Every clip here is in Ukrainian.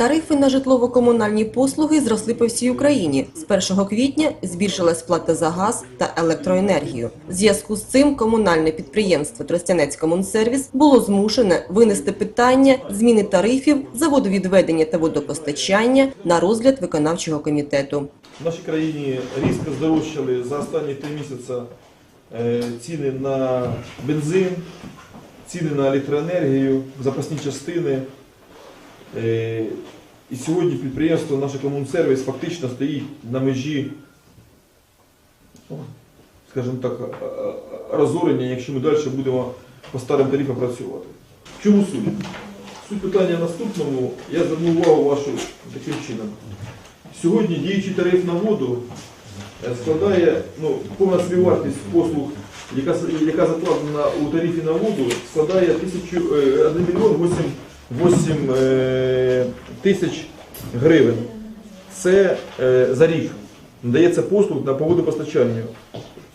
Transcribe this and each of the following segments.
Тарифи на житлово-комунальні послуги зросли по всій Україні. З 1 квітня збільшилась плата за газ та електроенергію. В зв'язку з цим комунальне підприємство Тростянець Комунсервіс було змушене винести питання зміни тарифів за водовідведення та водопостачання на розгляд виконавчого комітету. В нашій країні різко здорожчали за останні три місяці е, ціни на бензин, ціни на електроенергію, запасні частини. Е, І сьогодні підприємство наше комунсервіс фактично стоїть на межі, ну, скажімо так, е, е, розорення, якщо ми далі будемо по старим тарифам працювати. В чому суть? Суть питання наступному. Я звернув увагу вашу таким чином. Сьогодні діючий тариф на воду е, складає ну, повна собівартість послуг, яка, яка закладена у тарифі на воду, складає е, 1 мільйон 8, 8 е, тисяч гривень. Це е, за рік надається послуг на по водопостачанню.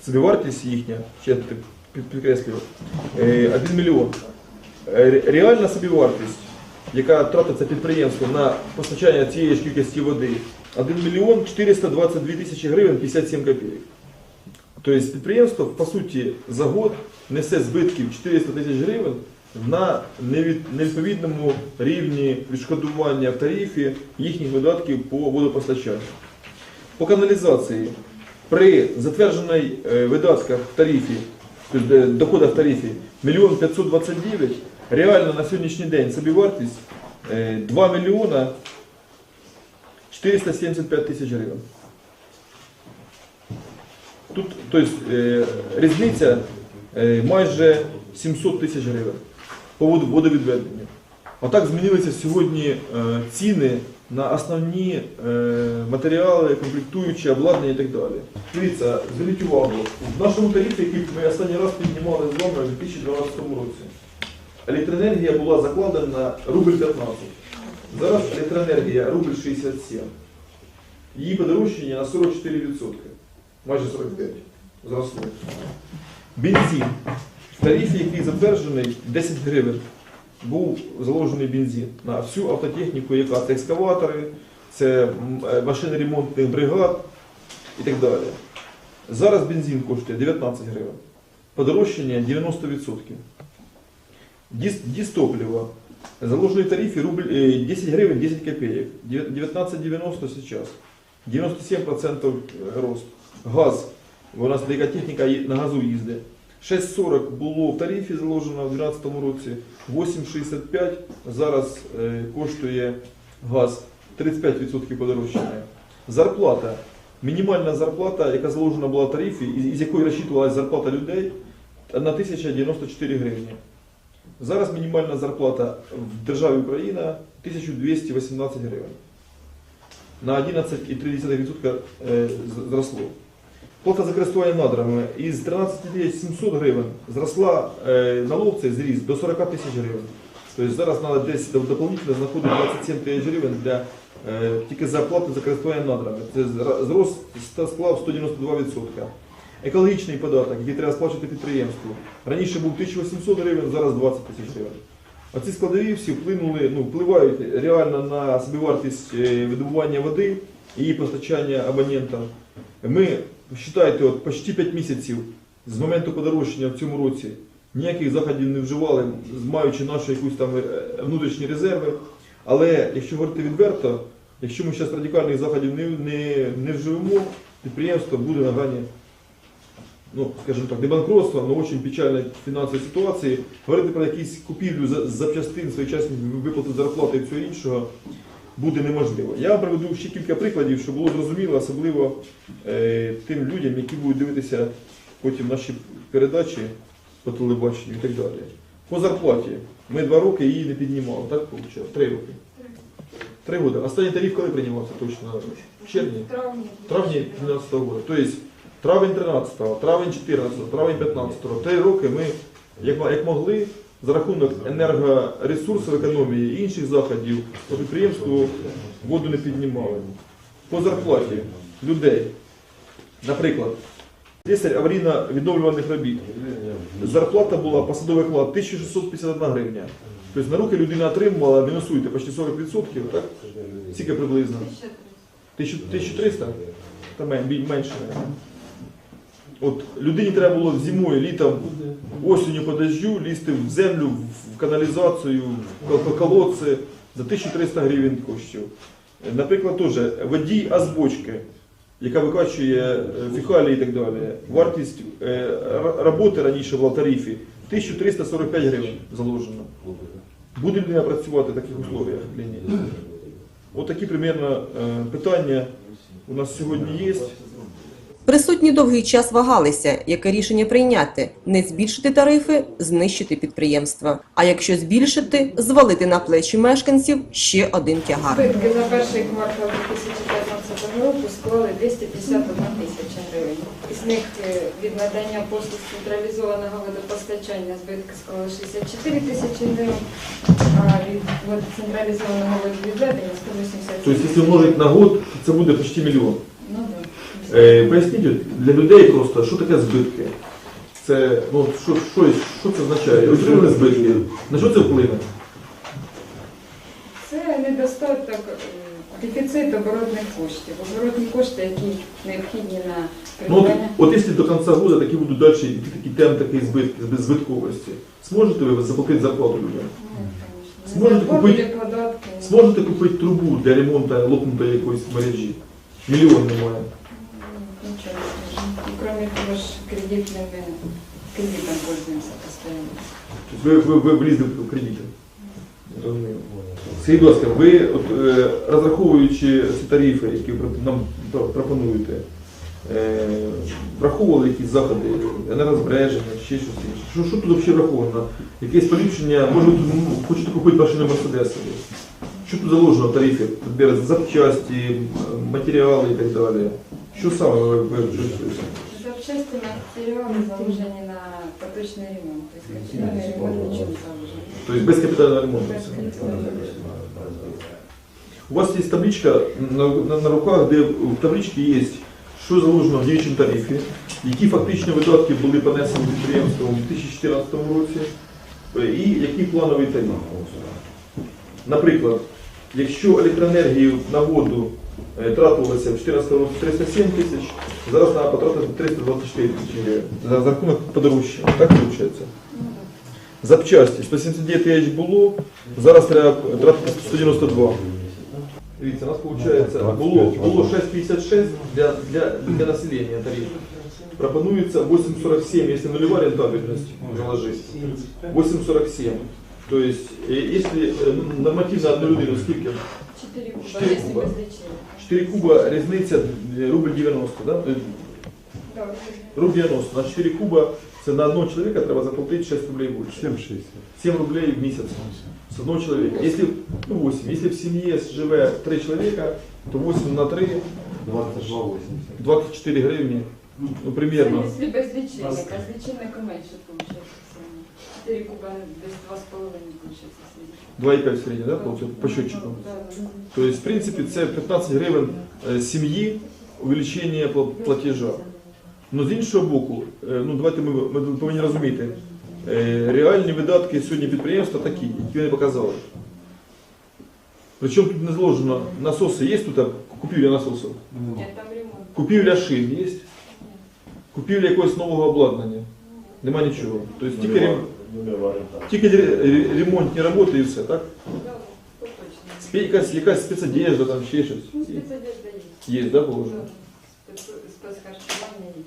Собівартість їхня, ще підкреслюю, е, 1 мільйон. Е, Реальна собівартість, яка тратиться підприємством на постачання цієї ж кількості води, 1 мільйон 422 тисячі гривень 57 копійок. Тобто підприємство, по суті, за год несе збитків 400 тисяч гривень на невідповідному рівні відшкодування в тарифі їхніх видатків по водопостачанню. По каналізації при затверджений е, видатках в тарифі, тобто, е, доходах в тарифі 1 529, реально на сьогоднішній день собівартість е, 2 мільйона 475 тисяч гривень. Тут тобто, е, різниця е, майже 700 тисяч гривень по водовідведенню. Отак змінилися сьогодні е, ціни на основні е, матеріали, комплектуючі, обладнання і так далі. Дивіться, зверніть увагу, в нашому тарифі, який ми останній раз піднімали з вами у 2012 році, електроенергія була закладена на рубль 15. Зараз електроенергія рубль 67. Її подорожчання на 44%, майже 45% зросло. Бензин. В тарифі, який затверджений, 10 гривень був заложений бензин на всю автотехніку, яка це екскаватори, це машини ремонтних бригад і так далі. Зараз бензин коштує 19 гривень. Подорожчання 90%. Діс, дістопливо. Заложений тарифі рубль, е, 10 гривень 10 копеек. 19,90 сейчас. 97% рост. Газ. У нас деяка техніка на газу їздить. 6,40 було в тарифі заложено в 2012 році. 8,65 зараз е, коштує газ 35% подорожчання. Зарплата. Мінімальна зарплата, яка заложена була в тарифі, із- якої розчитувалася зарплата людей, на 1094 гривні. Зараз мінімальна зарплата в державі Україна 1218 гривень. На 11,3% е, зросло. Плата за користування надрами із 13 700 гривень зросла е, на ловці зріс до 40 тисяч гривень. Тобто зараз треба десь доп- дополнительно знаходити 27 тисяч гривень для, е, тільки за плату за користування надрами. Це зрос склав 192%. Екологічний податок, який треба сплачувати підприємству. Раніше був 1800 гривень, зараз 20 тисяч гривень. Оці складові всі вплинули, ну, впливають реально на собівартість е, видобування води її постачання абонентам. Ми, вважайте, от почти 5 місяців з моменту подорожчання в цьому році ніяких заходів не вживали, маючи наші якусь там е, внутрішні резерви. Але якщо говорити відверто, якщо ми зараз радикальних заходів не, не, не вживемо, підприємство буде на грані ну, скажімо так, не банкротства, але дуже печальної фінансової ситуації, говорити про якісь купівлю запчастин, своєчасні виплати зарплати і всього іншого буде неможливо. Я вам приведу ще кілька прикладів, щоб було зрозуміло, особливо е, тим людям, які будуть дивитися потім наші передачі по телебаченню і так далі. По зарплаті. Ми два роки її не піднімали, так вийшло? Три роки. Три роки. Останній тариф коли приймався точно? В червні? Травні. травні 2012 року. Тобто травень 13, травень 14, травень 15. Три роки ми, як, як могли, за рахунок енергоресурсів економії і інших заходів по підприємству воду не піднімали. По зарплаті людей. Наприклад, Слесарь аварійно-відновлювальних робіт. Зарплата була, посадовий оклад 1651 гривня. Тобто на руки людина отримувала, мінусуйте, почти 40%, так? Скільки приблизно? 1300? Та менше. От людині треба було зимою, літом, осінню по дождю лізти в землю, в каналізацію, в кол- колодці за 1300 гривень коштів. Наприклад, теж водій азбочки, яка викачує е, фекалії і так далі. Вартість е, роботи раніше була в тарифі 1345 гривень заложено. Буде людина працювати в таких условиях? ні? Такі примерно е, питання у нас сьогодні є. Присутні довгий час вагалися, яке рішення прийняти – не збільшити тарифи, знищити підприємства. А якщо збільшити, звалити на плечі мешканців ще один тягар. Збитки за перший квартал 2015 року склали 251 тисяча гривень. Із них е, від надання послуг централізованого водопостачання збитки склали 64 тисячі гривень, а від централізованого водовідведення 187 Тобто, якщо множити на год, це буде почти мільйон. Ну. Е, Поясніть от, для людей просто, що таке збитки? Це, ну, що, що, що це означає? Отримали збитки. На що це вплине? Це недостаток, е, дефіцит оборотних коштів. Оборотні кошти, які необхідні на Ну, от, от якщо до кінця року такі будуть далі йти такі темп такої збитки, без збитковості, зможете ви заплатити зарплату людям? Ну. Зможете купити- податки. Зможете купити трубу для ремонту лопнутої якоїсь мережі? Мільйон немає. И кроме того, кредитными, кредитом пользуемся постоянно. Тобто ви, ви, ви влізли в кредити. Скажіть, будь ви от, е, розраховуючи ці тарифи, які ви нам про- пропонуєте, е, враховували якісь заходи, енергозбереження, ще щось інше? Що, що тут взагалі враховано? Якесь поліпшення, може ви тут, ну, хочете купити машину Мерседес? Що тут заложено в тарифі? Запчасті, матеріали і так далі. Що саме ви, ви вживаєте? Запчасти материалы заложені на поточний ремонт. Тобто капітальний ремонт нічого не заложено. Тобто без капітального ремонту. Без все. капітального. У вас есть табличка на, на, на руках, де в табличці є, що заложено в діючому тарифі, які фактично видатки були понесені підприємством у 2014 році, і який плановий тариф. Наприклад, якщо електроенергію на воду тратилося в 2014 році 307 тисяч, зараз треба потратити 324 тисячі гривень за, за рахунок подорожчання. Так виходить? Запчасті 179 тисяч було, зараз треба тратити 192. Дивіться, у нас виходить, було, було 6,56 для, для, для населення тариф. Пропонується 8,47, якщо нульова рентабельность заложить. 8,47. То есть, э, если э, норматив на одну людину скільки? 4 куба, Чотири якщо куба. без лічення. 4 куба різниця е, рубль 90, да? Рубль 90. На 4 куба це на одного чоловіка треба заплатити 6 рублей більше. 7,60. 7 рублей в місяць з одного чоловіка. Если, ну 8. Если в сім'ї живе 3 чоловіка, то 8 на 3 22,80. 24 гривні. Ну, примерно. Якщо без лічильника, з лічильника менше виходить. 4 куба десь 2,5 виходить. 2,5 середньо, да, получается, по счетчику. Да, да. То есть, в принципе, це 15 гривень е, сім'ї увеличення платежа. Ну, з іншого боку, е, ну, давайте ми, ми повинні розуміти, е, реальні видатки сьогодні підприємства такі, які вони показали. Причому тут не зложено, насоси є тут, купівля насосів? Ні, там ремонт. Купівля шин є? Купівля якогось нового обладнання? Нема нічого. Тобто тільки, рем- тільки ре- ре- ремонтні роботи і все, так? Да, то точно. Спе- Якась, якась спецодежда, там ще щось. Ну, спецодежда є. Є, да, положено? Да. Спец- Спецхарчування є.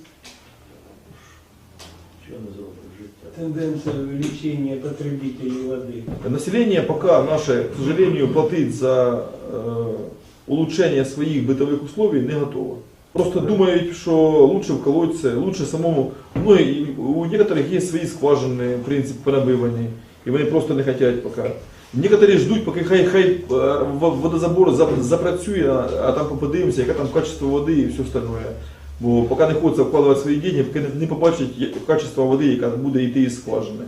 Тенденция увеличения потребителей воды. Население пока наше, к сожалению, платить за э, улучшение своих бытовых условий не готово. Просто думають, що лучше в колодці, лучше самому. Ну і у некоторых є свої скважини, в принципі, понабивані, і вони просто не хочуть поки. Некоторі ждуть, поки хай хай е, в- водозабор зап- запрацює, а а там подивимося, яке там качество води і все остальное. Бо поки не хочеться вкладати свої гроші, поки не- не побачать я- качество води, яка буде йти із скважини.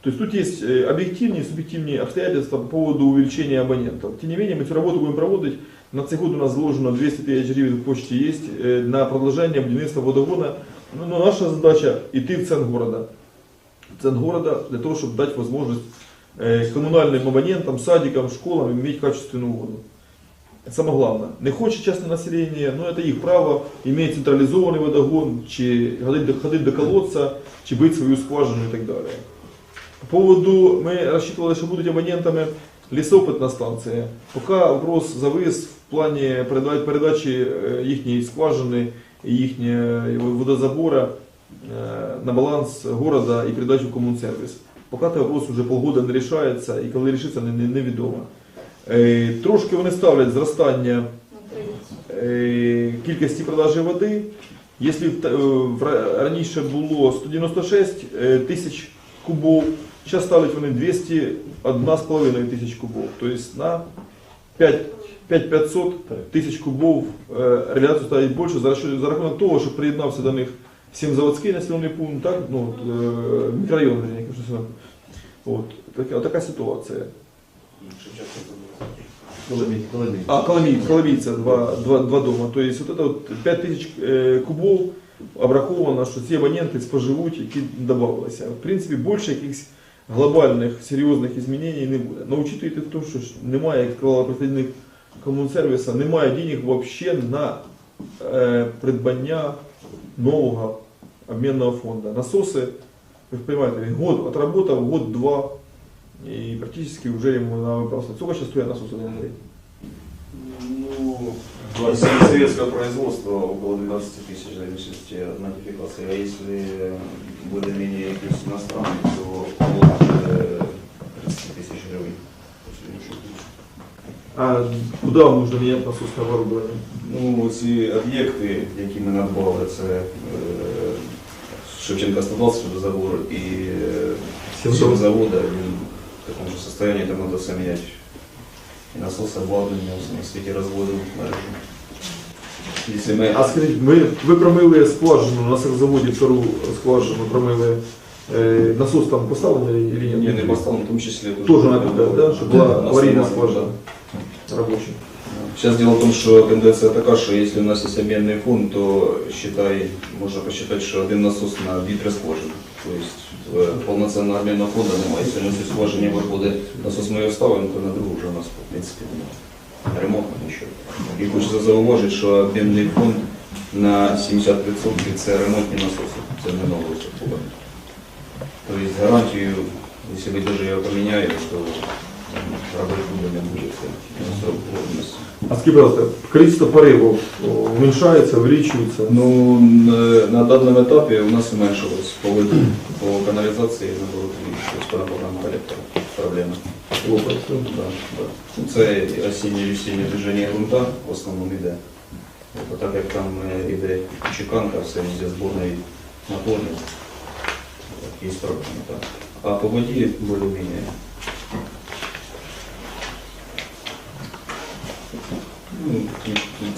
То есть тут есть э, объективные и субъективные обстоятельства по поводу увеличения абонентов. Тем не менее, мы эту работу будем проводить. На цей год у нас заложено 200 тысяч гривен почте есть э, на продолжение будівництва водогона Ну, ну, наша задача идти в центр города. В центр города для того, чтобы дать возможность э, коммунальным абонентам, садикам, школам иметь качественную воду. Это самое главное. Не хочет частное население, но это их право, иметь централизованный водогон, чи ходить до, ходить до колодца, чи бить свою скважину и так далее. По поводу, мы рассчитывали, что будут абонентами лесопытная станция. Пока вопрос завис в плане переда- передачи э, їхньої скважини їхнього водозабора е, на баланс города і передачу в комунсервіс. Поки цей вопрос вже полгода не рішається і коли рішиться, не- не- невідомо. Е, Трошки вони ставлять зростання На 30. е, кількості продажі води. Якщо е, раніше було 196 е, тисяч кубов, зараз ставлять вони 201,5 тисяч кубов. Тобто на 5 5500 тисяч кубов е, реляцію ставить більше за рахунок- того, що приєднався до них всім заводський населений пункт, так? Ну, е, мікрорайон. От, така, така ситуація. А, Коломій, Коломійця, два, два, два дома. Тобто от це от 5 тисяч е, кубов обраховано, що ці абоненти споживуть, які додавалися. В принципі, більше якихось глобальних серйозних змінень не буде. Но учитуйте в тому, що немає, як сказала представник комунсервіса, немає денег взагалі на е, придбання нового обмінного фонду. Насоси, ви ж розумієте, він год отработав, год-два, і практично вже йому на виправство. Сколько зараз стоїть насос один говорить? Ну, если советского производства около 12 тысяч в зависимости от модификации, а если более-менее плюс иностранный, то около э, 30 тысяч гривен. А куди вам нужно міняти насосне оборудовання? Ну, ці об'єкти, які ми надбали, це е, Шевченка 120 водозабор і е, завода, він в такому ж состоянии, там треба все міняти. І насос обладнання на світі розводу. Якщо ми А скажіть, ми, ви промили скважину на заводі втору скважину, промили е, насос там поставлений чи ні? Ні, не поставлено, в тому числі Тоже надо, да, Да, аварійна нормально, скважина да. Сейчас дело в том, что тенденция такая, что если у нас есть обменный фонд, то считай, можно посчитать, что один насос на дві. То есть е, повноцінного обмінного фонду немає. Якщо на цій скважині виходить насос ми його ставимо, то на другу вже у нас в принципі немає. Ремонту нічого. І хочеться зауважити, що обмінний фонд на 70% це ремонтні насоси, це не нове устаткування. Тобто гарантію, якщо ви даже його поміняєте, то не. А скажіть, пожалуйста, количество поривів о, уменьшається, увеличується? Ну, на- на данном этапе у нас уменьшилось по воде, по канализации, наоборот, увеличилось по напорному коллектору. Проблема. Це осіннє весіннє движення ґрунта в основному йде. От, так як там е, іде чеканка, все везде зборний напорний, є проблеми. А по воді більш-менш.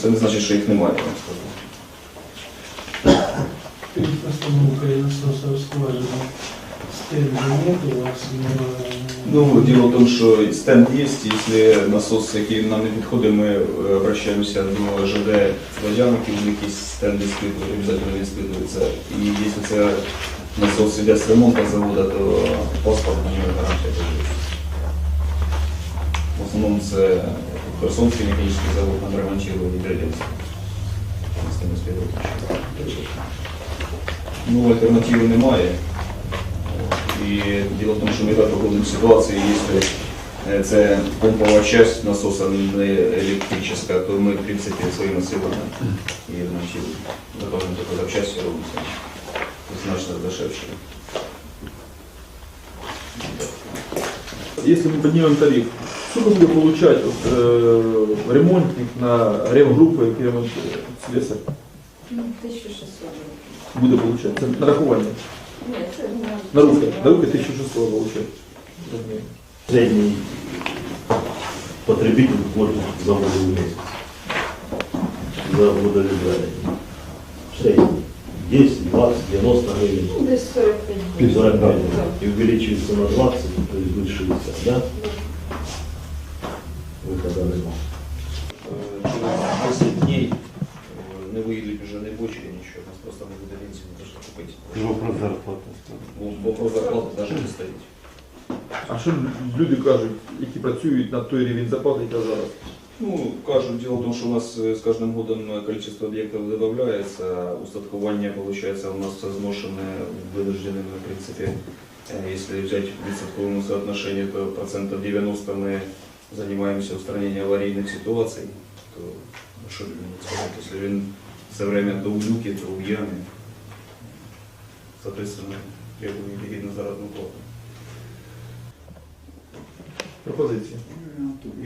Це не значить, що їх немає, я вам скажу. Перед постановкой насоса скважины стенда нет у вас, но... Ну, дело в том, что стенд есть, если насос, який нам не підходить, ми е, обращаємося до ЖД Водянки, у них є стенди спитувають, обов'язково він спитується. І якщо це насос іде з ремонту заводу, то паспорт на нього гарантія. В основному це Херсонський механічний завод нам ремонтує гідроленці. З ними співробітничаємо. Ну, альтернативи немає. І діло в тому, що ми так виходимо з ситуації, якщо е, це помпова часть насоса не електрична, то ми, в принципі, своїми силами її вночі готовимо таку запчасті робиться. Значно дешевше. Если мы поднимем тариф, сколько будет получать вот, э, ремонтник на ремгруппы, який ремонтує слесарь? Ну, 1600 гривень. Буде получать? Це нарахування. Ні, це На руки. На руки 1600 получать. Розумію. средний потребитель может заводу в месяц за водоведение. Средний. 10, 20, 90 гривен. Ну, десь 45 гривень. 40 гривен. Да. И увеличивается на 20, то есть будет 60, да? Выхода нема. Е, Через 10 днів е, не виїдуть вже не бочки, нічого, у нас просто не буде бензину, за що купити. Вопрос зарплаты. Бо- Вопрос зарплати навіть не стоїть. А що люди кажуть, які працюють на той рівень зарплати, яка зараз? Ну, кажуть, дело в том, что у нас э, с каждым годом э, количество объектов добавляется, устаткування, получается, у нас зношены вынужденными, в принципе, э, если взять в відсотковому соотношении, то процентов 90 мы занимаемся устранением аварийных ситуаций, то ну, что людям сказать, если він все время то в люке, то в яме, соответственно, требует гідну заработную плату. Пропозиції.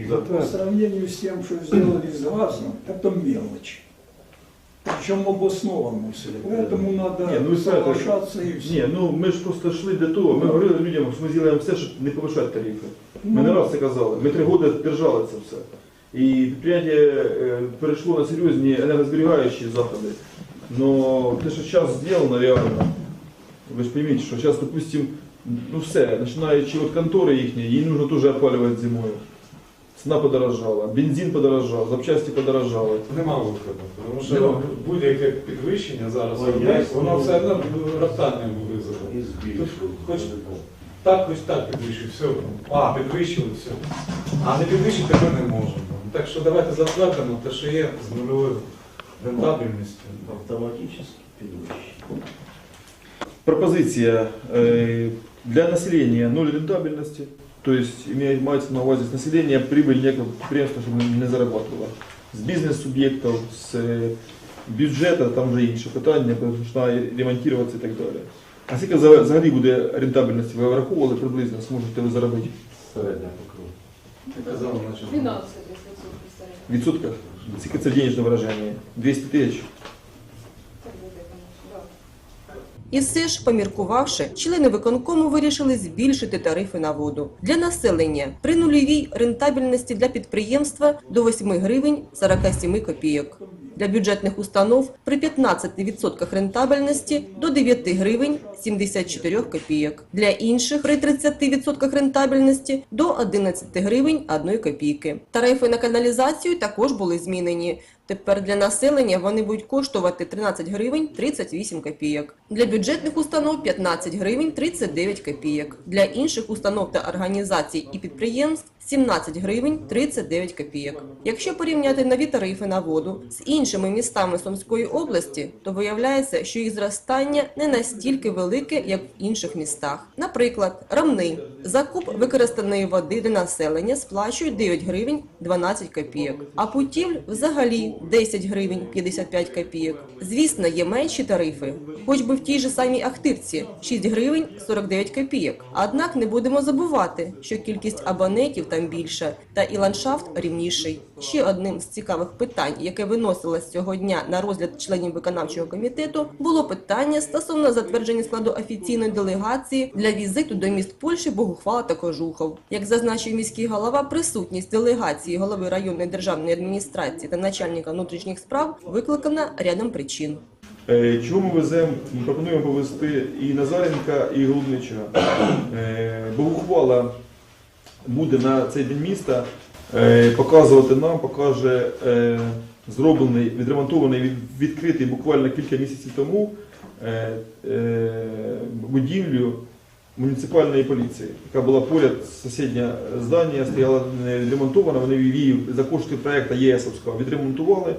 Да, По сравнению с тем, что сделали с газом, это мелочь. Причем обоснованно все. Поэтому надо Не, ну и это- соглашаться и все. Ні, ну ми ж просто йшли для того. Ми говорили людям, що ми зробимо все, щоб не повишати тарифи. Ми не раз це казали. Ми три роки держали це все. І підприємство е, перейшло на серйозні енергозберігаючі заходи. Но те, що зараз зроблено реально, ви ж пойміть, що зараз, допустим, ну все, починаючи від контори їхньої, її нужно теж опалювати зимою. Ціна подорожала, бензин подорожав, запчасті подорожали. Нема виходу, тому що Нема. будь-яке підвищення зараз Ой, воно все одно роптання визове. И. Хоч так, хоч так підвищуй, все. А, підвищили, все. А не підвищити ми не можемо. Так що давайте затвердимо те, що є з нульовою рентабельністю. Автоматически підвищення. Пропозиція е, для населення нуль рентабельності, тобто имеє- мається на увазі з населення прибыль ніякого підприємства, щоб не зарабатувало. З бізнес-суб'єктів, з е, бюджету, там вже інше питання, треба ремонтуватися і так далі. А скільки взагалі буде рентабельності? Ви враховували приблизно, зможете ви заробити? Середня покрова. Казав, 12 відсотків. В відсотках? Скільки це в денежному вираженні? 200 тисяч? Так буде, звісно, так. І все ж, поміркувавши, члени виконкому вирішили збільшити тарифи на воду для населення при нульовій рентабельності для підприємства до 8 гривень 47 копійок. Для бюджетних установ при 15% рентабельності до 9 гривень 74 копійок. Для інших при 30% рентабельності до 11 гривень 1 копійки. Тарифи на каналізацію також були змінені. Тепер для населення вони будуть коштувати 13 гривень 38 копійок. Для бюджетних установ 15 гривень 39 копійок. Для інших установ та організацій і підприємств 17 гривень 39 копійок. Якщо порівняти нові тарифи на воду з іншими містами Сумської області, то виявляється, що їх зростання не настільки велике, як в інших містах. Наприклад, Рамни за куб використаної води для населення сплачують 9 гривень 12 копійок, а путівль взагалі 10 гривень 55 копійок. Звісно, є менші тарифи, хоч би в тій же самій Ахтирці 6 гривень 49 копійок. Однак не будемо забувати, що кількість абонентів там більша, та і ландшафт рівніший. Ще одним з цікавих питань, яке виносилось цього дня на розгляд членів виконавчого комітету, було питання стосовно затвердження складу офіційної делегації для візиту до міст Польщі Богухвала та Кожухов. Як зазначив міський голова, присутність делегації голови районної державної адміністрації та начальника внутрішніх справ викликана рядом причин. Е, Чого ми пропонуємо повезти і Назаренка, і Голубничого. Е, Богухвала буде на цей день міста е, показувати нам, покаже е, зроблений, відремонтований, відкритий буквально кілька місяців тому е, будівлю муніципальної поліції, яка була поряд сусіднє здання, стояла відремонтована, вони її за кошти проекту ЄСовського відремонтували.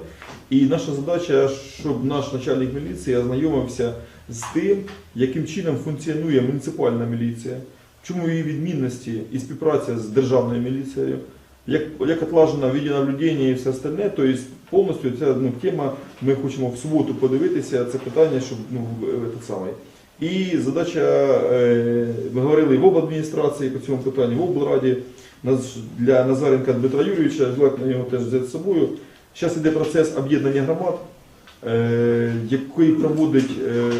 І наша задача, щоб наш начальник міліції ознайомився з тим, яким чином функціонує муніципальна міліція, чому її відмінності і співпраця з державною міліцією, як, як отлажено відеонаблюдення і все остальне. то Тобто повністю ця ну, тема, ми хочемо в суботу подивитися це питання, щоб ну, в- так самий. І задача, е, ми говорили і в обладміністрації по цьому питанню, в облраді, для Назаренка Дмитра Юрійовича, желательно його теж взяти з собою. Зараз йде процес об'єднання громад, е, який проводить, е,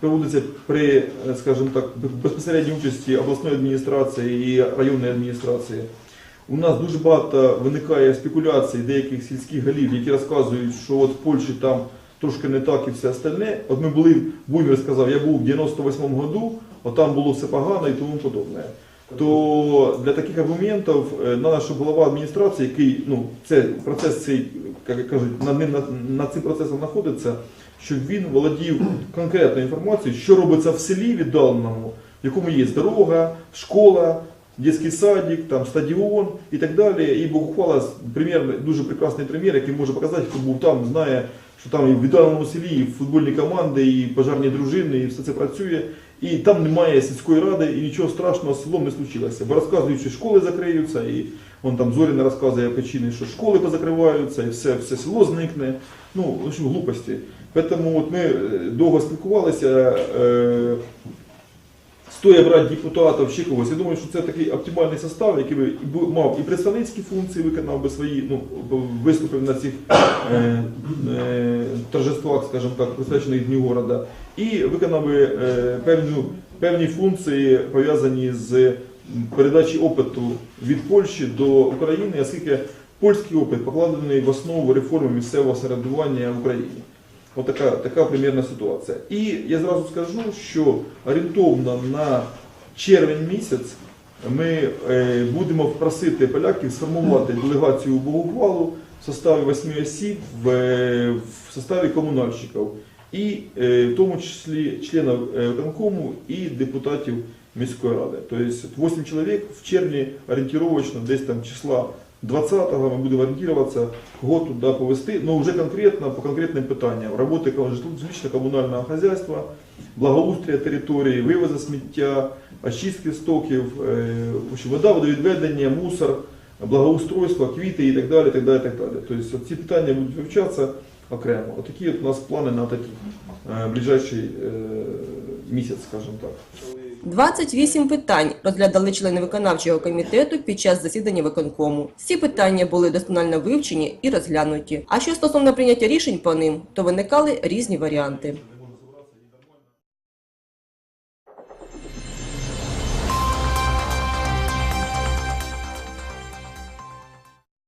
проводиться при, е, скажімо так, безпосередній участі обласної адміністрації і районної адміністрації. У нас дуже багато виникає спекуляцій деяких сільських голів, які розказують, що от в Польщі там трошки не так і все остальне. От ми були, Бумер сказав, я був в 98-му году, от там було все погано і тому подобне. То для таких аргументів треба, щоб голова адміністрації, який ну, це процес цей, як кажуть, над ним над цим процесом знаходиться, щоб він володів конкретною інформацією, що робиться в селі віддаленому, в якому є дорога, школа, дитячий садик, там стадіон і так далі. І Богохвала примір, дуже прекрасний примір, який може показати, хто був там, знає, що там і в віддаленому селі і футбольні команди, і пожарні дружини, і все це працює. І там немає сільської ради, і нічого страшного з селом не случилося. Бо розказують, що школи закриються, і он там Зоріна розказує причини, що школи позакриваються, і все, все село зникне. Ну, в общем, глупості. Тому от ми е, довго спілкувалися. Е, стоя брати депутатів чи когось. Я думаю, що це такий оптимальний состав, який би мав і представницькі функції, виконав би свої, ну, виступив на цих е, е, торжествах, скажімо так, присвячених Дню города, і виконав би е, певну, певні функції, пов'язані з передачі опиту від Польщі до України, оскільки польський опит покладений в основу реформи місцевого самоврядування в Україні. Отака така примірна ситуація. І я зразу скажу, що орієнтовно на червень місяць ми е, будемо просити поляків сформувати делегацію у в составі восьми осіб, в, е, в составі комунальщиків, і е, в тому числі членів виконкому і депутатів міської ради. Тобто 8 чоловік в червні орієнтировочно десь там числа 20-го ми будемо орієнтуватися, кого туди повести, но вже конкретно по конкретним питанням. Роботи жилищно-комунального хозяйства, благоустрія території, вивозу сміття, очистки стоків, е, вода, водовідведення, мусор, благоустройство, квіти і так далі. Так далі, так далі. Тобто ці питання будуть вивчатися окремо. Отакі от у нас плани на такий е, ближайший е, місяць, скажімо так. 28 питань розглядали члени виконавчого комітету під час засідання виконкому. Всі питання були досконально вивчені і розглянуті. А що стосовно прийняття рішень по ним, то виникали різні варіанти.